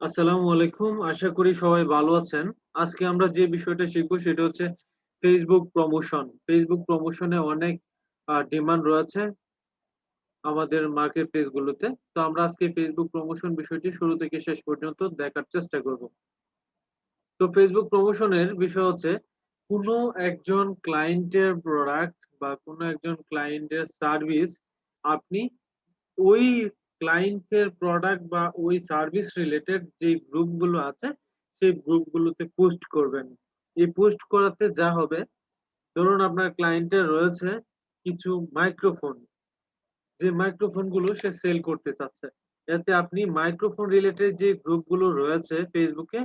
আসসালামু আলাইকুম। আশা করি সবাই ভালো আছেন। আজকে আমরা যে বিষয়টা শিখব সেটা হচ্ছে ফেসবুক প্রমোশন ফেসবুক প্রমোশনে অনেক ডিমান্ড রয়েছে আমাদের মার্কেট প্লেস গুলোতে। তো আমরা আজকে ফেসবুক প্রমোশন বিষয়টি শুরু থেকে শেষ পর্যন্ত দেখার চেষ্টা করব। তো ফেসবুক প্রমোশনের বিষয় হচ্ছে কোনো একজন ক্লায়েন্টের প্রোডাক্ট বা কোনো একজন ক্লায়েন্টের সার্ভিস আপনি ওই ক্লায়েন্টের প্রোডাক্ট বা ওই সার্ভিস রিলেটেড যে গ্রুপগুলো আছে, সেই গ্রুপগুলোতে পোস্ট করবেন। এই পোস্ট করাতে যা হবে, ধরুন আপনার ক্লায়েন্টের রয়েছে কিছু মাইক্রোফোন যে মাইক্রোফোনগুলো সে সেল করতে চাচ্ছে। এতে আপনি মাইক্রোফোন রিলেটেড যে গ্রুপগুলো রয়েছে ফেসবুকে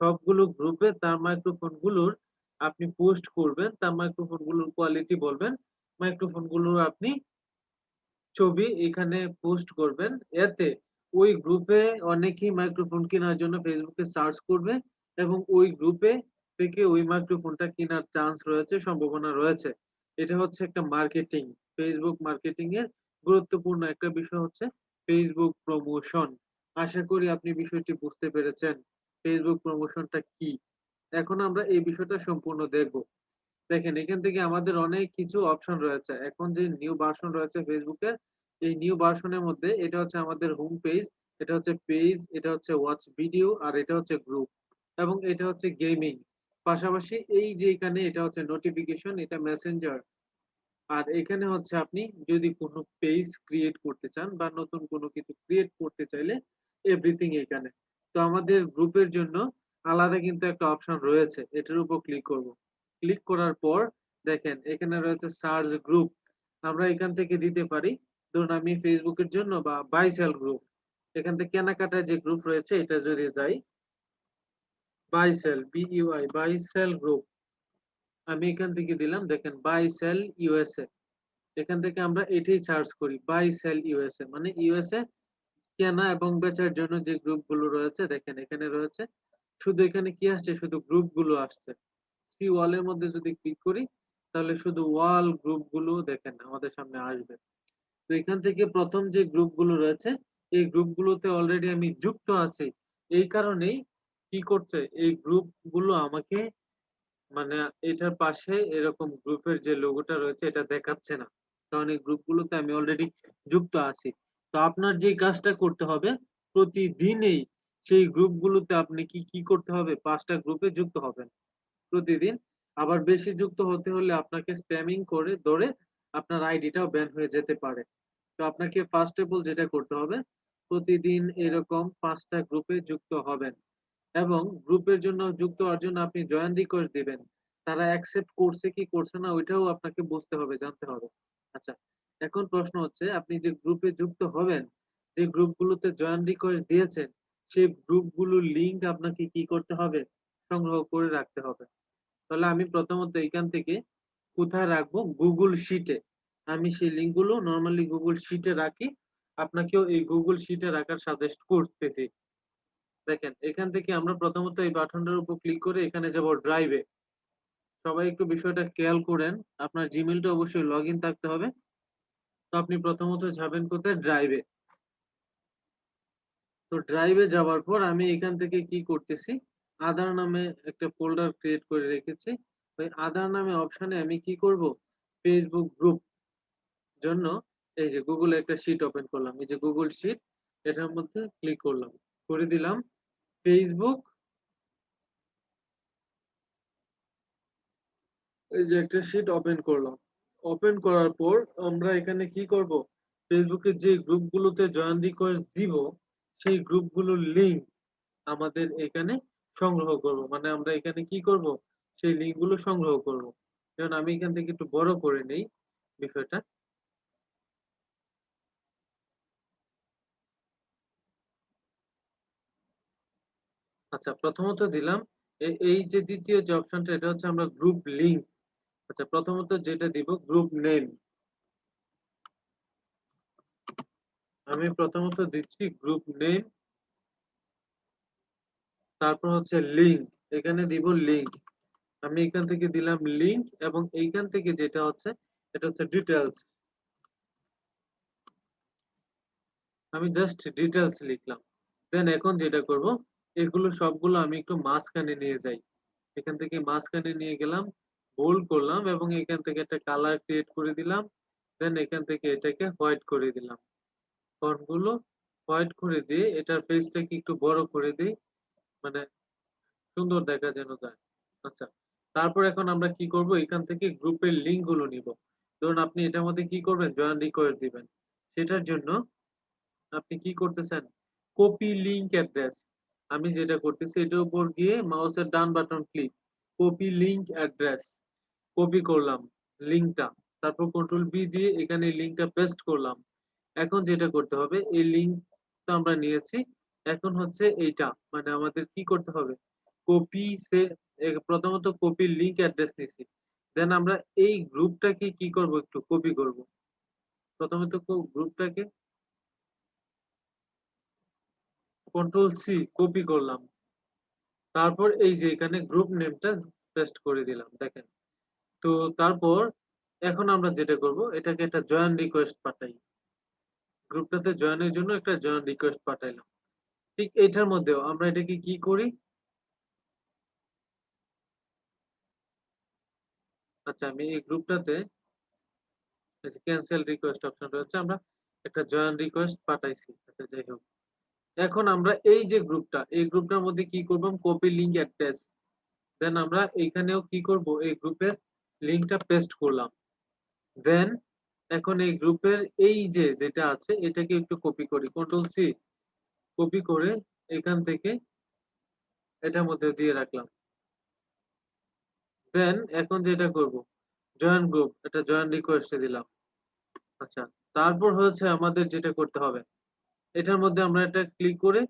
সবগুলো গ্রুপে তার মাইক্রোফোনগুলোর আপনি পোস্ট করবেন। তার মাইক্রোফোনগুলোর কোয়ালিটি বলবেন। মাইক্রোফোনগুলোর আপনি ছবি এখানে পোস্ট করবেন। এতে ওই গ্রুপে অনেকেই মাইক্রোফোন কেনার জন্য ফেসবুকে সার্চ করবে এবং ওই গ্রুপে থেকে ওই মাইক্রোফোনটা কেনার চান্স রয়েছে, সম্ভাবনা রয়েছে। এটা হচ্ছে একটা মার্কেটিং ফেসবুক মার্কেটিং এর গুরুত্বপূর্ণ একটা বিষয় হচ্ছে ফেসবুক প্রমোশন আশা করি আপনি বিষয়টি বুঝতে পেরেছেন। ফেসবুক প্রমোশনটা কি? এখন আমরা এই বিষয়টা সম্পূর্ণ দেখব। দেখেন, এখান থেকে আমাদের অনেক কিছু অপশন রয়েছে। এখন যে নিউ ভার্সন রয়েছে ফেসবুকের এই নিউ ভার্সনের মধ্যে এটা হচ্ছে আমাদের হোম পেজ এটা হচ্ছে পেজ এটা হচ্ছে ওয়াচ ভিডিও আর এটা হচ্ছে গ্রুপ এবং এটা হচ্ছে গেমিং পাশাপাশি এই যে এখানে এটা হচ্ছে নোটিফিকেশন এটা মেসেঞ্জার আর এখানে হচ্ছে আপনি যদি কোনো পেজ ক্রিয়েট করতে চান বা নতুন কোনো কিছু ক্রিয়েট করতে চাইলে এভরিথিং এখানে। তো আমাদের গ্রুপের জন্য আলাদা কিন্তু একটা অপশন রয়েছে, এটার উপর ক্লিক করব। ক্লিক করার পর দেখেন, এখানে রয়েছে সার্চ গ্রুপ আমরা এখান থেকে দিতে পারি। ধরুন আমি ফেসবুকের জন্য বা বাই সেল গ্রুপ এখান থেকে কেনাকাটার যে গ্রুপ রয়েছে, এটা যদি যাই বাই সেল বিইউআই বাই সেল গ্রুপ আমি এখান থেকে দিলাম, দেখেন বাই সেল ইউএসএ এখান থেকে আমরা এটাই সার্চ করি বাই সেল ইউএসএ মানে ইউএসএ কেনা এবং বেচার জন্য যে গ্রুপগুলো রয়েছে, দেখেন, এখানে রয়েছে। শুধু এখানে কি আসছে? শুধু গ্রুপগুলো আসছে। সি ওয়ালের মধ্যে যদি ক্লিক করি, তাহলে শুধু ওয়াল গ্রুপগুলো দেখেন আমাদের সামনে আসবে। তো এখান থেকে প্রথম যে গ্রুপগুলো রয়েছে, এই গ্রুপগুলোতে অলরেডি আমি যুক্ত আছি। এই কারণেই কি করছে, এই গ্রুপগুলো আমাকে মানে এটার পাশে এরকম গ্রুপের যে লোগোটা রয়েছে, এটা দেখাচ্ছে না। কারণ এই গ্রুপগুলোতে আমি অলরেডি যুক্ত আছি। তো আপনার যে কাজটা করতে হবে, প্রতিদিনই সেই গ্রুপগুলোতে আপনি কি কি করতে হবে? পাঁচটা গ্রুপে যুক্ত হবেন। প্রতিদিন। আবার বেশি যুক্ত হতে হলে আপনাকে স্প্যামিং করে ধরে আপনার আইডিটাও ব্যান হয়ে যেতে পারে। তো আপনাকে ফার্স্ট অফ অল যেটা করতে হবে, প্রতিদিন এরকম পাঁচটা গ্রুপে যুক্ত হবেন এবং গ্রুপের জন্য যুক্ত হওয়ার জন্য আপনি জয়েন রিকোয়েস্ট দিবেন। তারা অ্যাকসেপ্ট করছে কি করছে না, ওইটাও আপনাকে বুঝতে হবে, জানতে হবে। আচ্ছা এখন প্রশ্ন হচ্ছে, আপনি যে গ্রুপে যুক্ত হবেন, যে গ্রুপগুলোতে জয়েন রিকোয়েস্ট দিয়েছেন, সেই গ্রুপগুলোর লিংক আপনাকে কি করতে হবে? সংগ্রহ করে রাখতে হবে। তাহলে আমি প্রথমত এখান থেকে কোথায় রাখব? গুগল শিটে আমি সেই লিঙ্কগুলো নর্মালি গুগল শিটে রাখি। আপনাকেও এই গুগল শিটে রাখার সাজেস্ট করতেছি। দেখেন, এখান থেকে আমরা প্রথমত এই বাটনটার উপর ক্লিক করে এখানে যাব ড্রাইভে সবাই একটু বিষয়টা খেয়াল করেন। আপনার জিমেলটা অবশ্যই লগ থাকতে হবে। তো আপনি প্রথমত যাবেন কোথায়? ড্রাইভে তো ড্রাইভে যাওয়ার পর আমি এখান থেকে কি করতেছি? আধার নামে একটা ফোল্ডার ক্রিয়েট করে রেখেছি। ওই আধার নামে অপশনে আমি কি করব? ফেসবুক গ্রুপ জন্য এই যে গুগলে একটা শিট ওপেন করলাম। এই যে গুগল শিট এটার মধ্যে ক্লিক করলাম। করে দিলাম। ফেসবুক এই যে একটা শিট ওপেন করলাম। ওপেন করার পর আমরা এখানে কি করব? ফেসবুকে যে গ্রুপগুলোতে জয়েন রিকোয়েস্ট দিব, সেই গ্রুপগুলোর লিংক আমাদের এখানে সংগ্রহ করব। মানে আমরা এখানে কি করব? সেই লিঙ্কগুলো সংগ্রহ করব। যেমন আমি এখান থেকে একটু বড় করে নেই বিষয়টা। আচ্ছা প্রথমত দিলাম। এই যে দ্বিতীয় যে অপশনটা এটা হচ্ছে আমরা গ্রুপ লিংক আচ্ছা প্রথমত যেটা দিব গ্রুপ নেম আমি প্রথমত দিচ্ছি গ্রুপ নেম তারপর হচ্ছে লিংক এখানে দিব লিংক আমি এখান থেকে দিলাম লিংক এবং এইখান থেকে যেটা হচ্ছে, এটা হচ্ছে ডিটেলস আমি জাস্ট ডিটেলস লিখলাম। দেন এখন যেটা করব, এগুলো সবগুলো আমি একটু মাঝখানে নিয়ে যাই। এখান থেকে মাঝখানে নিয়ে গেলাম বোল্ড করলাম এবং এখান থেকে একটা কালার ক্রিয়েট করে দিলাম। দেন এখান থেকে এটাকে হোয়াইট করে দিলাম। ফন্টগুলো হোয়াইট করে দিয়ে এটার ফেসটাকে একটু বড় করে দিই। মানে সুন্দর দেখা যেন যায়। আচ্ছা তারপর এখন আমরা কি করব? এখান থেকে গ্রুপের লিংকগুলো নিব। ধরুন আপনি এটার মধ্যে কি করবেন? জয়েন রিকোয়েস্ট দিবেন। সেটার জন্য আপনি কি করতেছেন? কপি লিংক অ্যাড্রেস আমি যেটা করতেছি, এটার উপর গিয়ে মাউসের ডান button click copy link address copy করলাম লিংকটা তারপর কন্ট্রোল বি দিয়ে এখানে লিংকটা পেস্ট করলাম। এখন যেটা করতে হবে, এই লিংকটা আমরা নিয়েছি। এখন হচ্ছে এইটা মানে আমাদের কি করতে হবে? কপি সে প্রথমত কপি লিংক অ্যাড্রেস নিছি। দেন আমরা এই গ্রুপটাকে কি করব একটু কপি করব? প্রথমত গ্রুপটাকে কন্ট্রোল সি কপি করলাম। তারপর এই যে এখানে গ্রুপ নেমটা পেস্ট করে দিলাম, দেখেন। তো তারপর এখন আমরা যেটা করব, এটাকে একটা জয়েন রিকোয়েস্ট পাঠাই। গ্রুপটাতে জয়েনের জন্য একটা জয়েন রিকোয়েস্ট পাঠাইলাম। ঠিক এটার মধ্যেও আমরা এটাকে কি করি? আচ্ছা আমি এই গ্রুপটাতে ক্যান্সেল রিকোয়েস্ট অপশন রয়েছে, আমরা একটা জয়েন রিকোয়েস্ট পাঠাইছি। আচ্ছা যাই হোক। এখন আমরা এই যে গ্রুপটা, এই গ্রুপটার মধ্যে কি করব? কপি লিংক অ্যাড্রেস দেন আমরা এইখানেও কি করব? এই গ্রুপের লিংকটা পেস্ট করলাম। দেন এখন এই গ্রুপের এই যে যেটা আছে, এটাকে একটু কপি করি। কন্ট্রোল সি কপি করে এখান থেকে এটার মধ্যে দিয়ে রাখলাম। দেন এখন যেটা করব জয়েন গ্রুপ এটা জয়েন রিকোয়েস্টে দিলাম। আচ্ছা তারপর হচ্ছে আমাদের যেটা করতে হবে। এটার মধ্যে আমরা এটা ক্লিক করে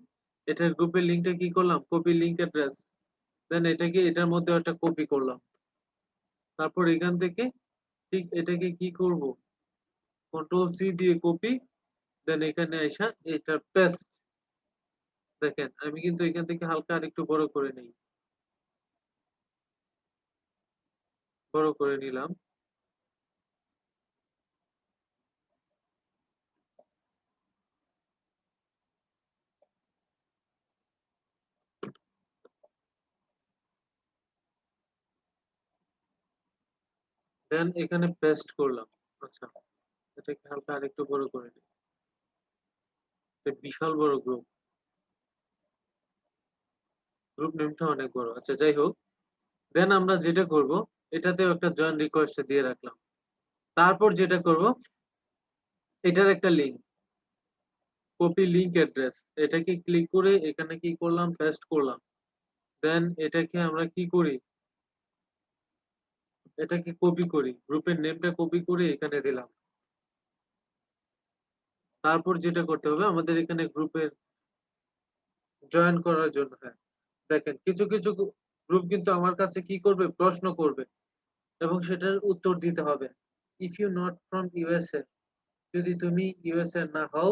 এটার গ্রুপের লিংকটা কি করলাম? কপি লিংক অ্যাড্রেস দেন এটাকে এটার মধ্যে একটা কপি করলাম। তারপর এখান থেকে ঠিক এটাকে কি করব? কন্ট্রোল সি দিয়ে কপি দেন এখানে আসা এটা পেস্ট দেখেন, আমি কিন্তু এখান থেকে হালকা আরেকটু বড় করে নিই। বড় করে নিলাম। দেন এখানে পেস্ট করলাম। আচ্ছা এটাকে হালকা আরেকটু বড় করে নিই। বিশাল বড় গ্রুপ গ্রুপ নেমটা অনেক বড়। আচ্ছা যাই হোক। দেন আমরা যেটা করব, এটাতেও একটা জয়েন রিকোয়েস্ট দিয়ে রাখলাম। তারপর যেটা করব, এটার একটা লিংক কপি লিংক অ্যাড্রেস এটাকে ক্লিক করে এখানে কি করলাম পেস্ট করলাম। দেন এটাকে আমরা কি করি? এটাকে কপি করি। গ্রুপের নেমটা কপি করে এখানে দিলাম। তারপর যেটা করতে হবে, আমাদের এখানে গ্রুপের জয়েন করার জন্য হ্যাঁ। দেখেন কিছু কিছু গ্রুপ কিন্তু আমার কাছে কি করবে? প্রশ্ন করবে এবং সেটার উত্তর দিতে হবে। If you not from USA যদি তুমি ইউএসএ না হও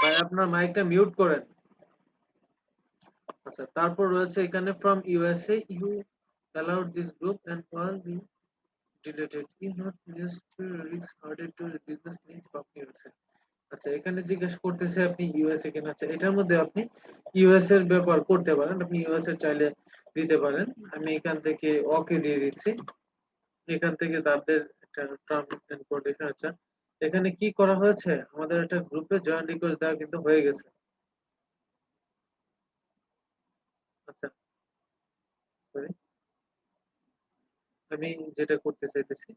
ভাই আপনার মাইকটা মিউট করেন। আচ্ছা তারপর রয়েছে এখানে from USA you allowed this group and all be deleted you not used to risk harder to business needs from USA আচ্ছা এখানে জিজ্ঞেস করতেছে আপনি ইউএসএ কিনা? আচ্ছা এটার মধ্যে আপনি ইউএস এর ব্যাপার করতে পারেন, আপনি ইউএস এর চাইলে দিতে পারেন। আমি এখান থেকে ওকে দিয়ে দিচ্ছি। এখান থেকে তাদের টার্ম এন্ড কন্ডিশন আচ্ছা। এখানে কি করা হয়েছে? আমাদের একটা গ্রুপে জয়েন রিকোয়েস্ট দেওয়া কিন্তু হয়ে গেছে। আচ্ছা সরি আমি যেটা করতে চাইতেছি,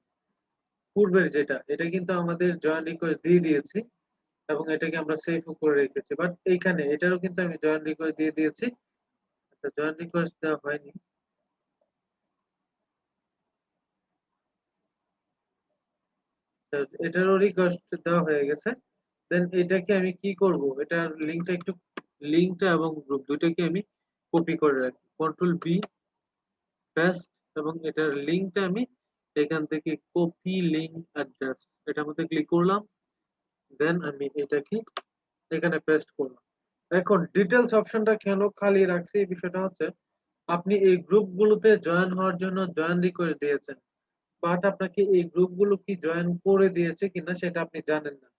পূর্বের যেটা, এটা কিন্তু আমাদের জয়েন রিকোয়েস্ট দিয়ে দিয়েছি। এবং এটাকে আমরা সেভ করে রেখেছি। বাট এইখানে এটারও কিন্তু আমি জয়েন রিকোয়েস্ট দিয়ে দিয়েছি। আচ্ছা জয়েন রিকোয়েস্ট দেওয়া হয়নি। এটারও রিকোয়েস্ট দেওয়া হয়ে গেছে। দেন এটাকে আমি কি করব? এটার লিংকটা একটু লিংকটা এবং গ্রুপ দুটোকে আমি কপি করে রাখি। কন্ট্রোল বি পেস্ট এবং এটার লিংকটা আমি এখান থেকে কপি লিংক অ্যাড্রেস এটার মধ্যে ক্লিক করলাম। দেন আমি এটাকে এখানে পেস্ট করলাম। এখন ডিটেলস অপশনটা কেন খালি রাখছি? এই বিষয়টা হচ্ছে, আপনি এই গ্রুপগুলোতে জয়েন হওয়ার জন্য জয়েন রিকোয়েস্ট দিয়েছেন বাট আপনাকে এই গ্রুপগুলো কি জয়েন করে দিয়েছে কিনা সেটা আপনি জানেন না।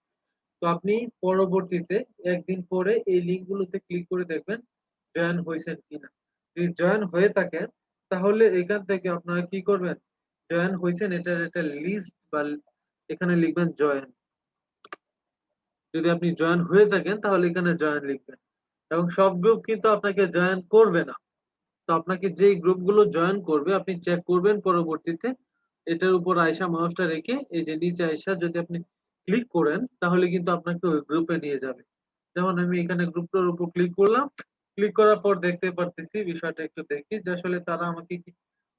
তো আপনি পরবর্তীতে একদিন পরে এই লিঙ্ক গুলোতে ক্লিক করে দেখবেন জয়েন হয়েছেন কিনা। যদি জয়েন হয়ে থাকেন তাহলে এখান থেকে আপনারা কি করবেন? জয়েন হয়েছেন এটার একটা লিস্ট বা এখানে লিখবেন জয়েন যদি আপনি জয়েন হয়ে থাকেন, তাহলে এখানে জয়েন লিখবেন। এবং সব গ্রুপ কিন্তু আপনাকে জয়েন করবে না। তো আপনাকে যে গ্রুপগুলো জয়েন করবে, আপনি চেক করবেন পরবর্তীতে। এটার উপর আয়সা মাউসটা রেখে, এই যে নিচে আয়সা যদি আপনি ক্লিক করেন, তাহলে কিন্তু আপনাকে ওই গ্রুপে নিয়ে যাবে। যেমন আমি এখানে গ্রুপটার উপর ক্লিক করলাম। ক্লিক করার পর দেখতে পারতেছি, বিষয়টা একটু দেখি যে আসলে তারা আমাকে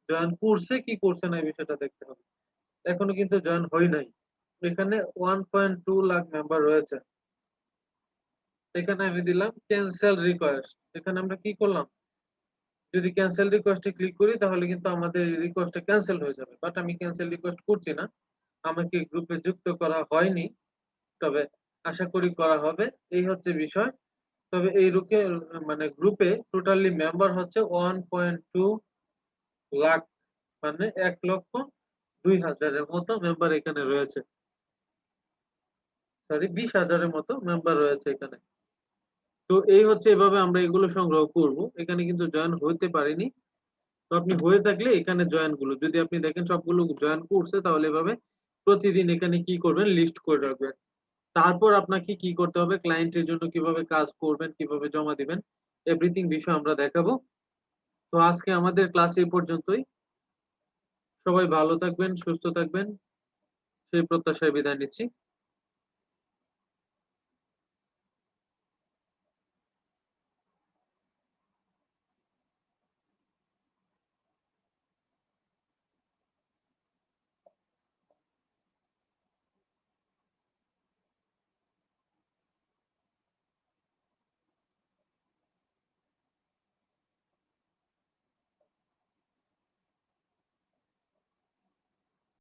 জয়েন করছে, কি করছে না, এই বিষয়টা দেখতে হবে। এখনও কিন্তু জয়েন হয় নাই। এখানে one point two lakh member রয়েছে। এখানে আমি দিলাম ক্যান্সেল রিকোয়েস্ট এখানে আমরা কি করলাম? যদি ক্যান্সেল রিকোয়েস্টে ক্লিক করি, তাহলে কিন্তু আমাদের রিকোয়েস্টটা ক্যান্সেল হয়ে যাবে। বাট আমি ক্যান্সেল রিকোয়েস্ট করছি না। আমাকে গ্রুপে যুক্ত করা হয়নি। তবে আশা করি করা হবে। এই হচ্ছে বিষয়। তবে এই রুকে মানে গ্রুপে টোটালি মেম্বার হচ্ছে ওয়ান পয়েন্ট টু লাখ মানে এক লক্ষ দুই হাজারের মতো মেম্বার এখানে রয়েছে। সরি বিশ হাজারের মতো মেম্বার রয়েছে এখানে। তো এই হচ্ছে এভাবে আমরা এগুলো সংগ্রহ করব। এখানে কিন্তু জয়েন হতে পারিনি। তো আপনি হয়ে থাকলে এখানে জয়েনগুলো। যদি আপনি দেখেন সবগুলো জয়েন করছে, তাহলে এভাবে প্রতিদিন এখানে কি করবেন? লিস্ট করে রাখবেন। তারপর আপনাকে কি করতে হবে? ক্লায়েন্টের জন্য কীভাবে কাজ করবেন? কীভাবে জমা দিবেন? এভরিথিং বিষয় আমরা দেখাবো। তো আজকে আমাদের ক্লাস এই পর্যন্তই। সবাই ভালো থাকবেন, সুস্থ থাকবেন। সেই প্রত্যাশায় বিদায় নিচ্ছি।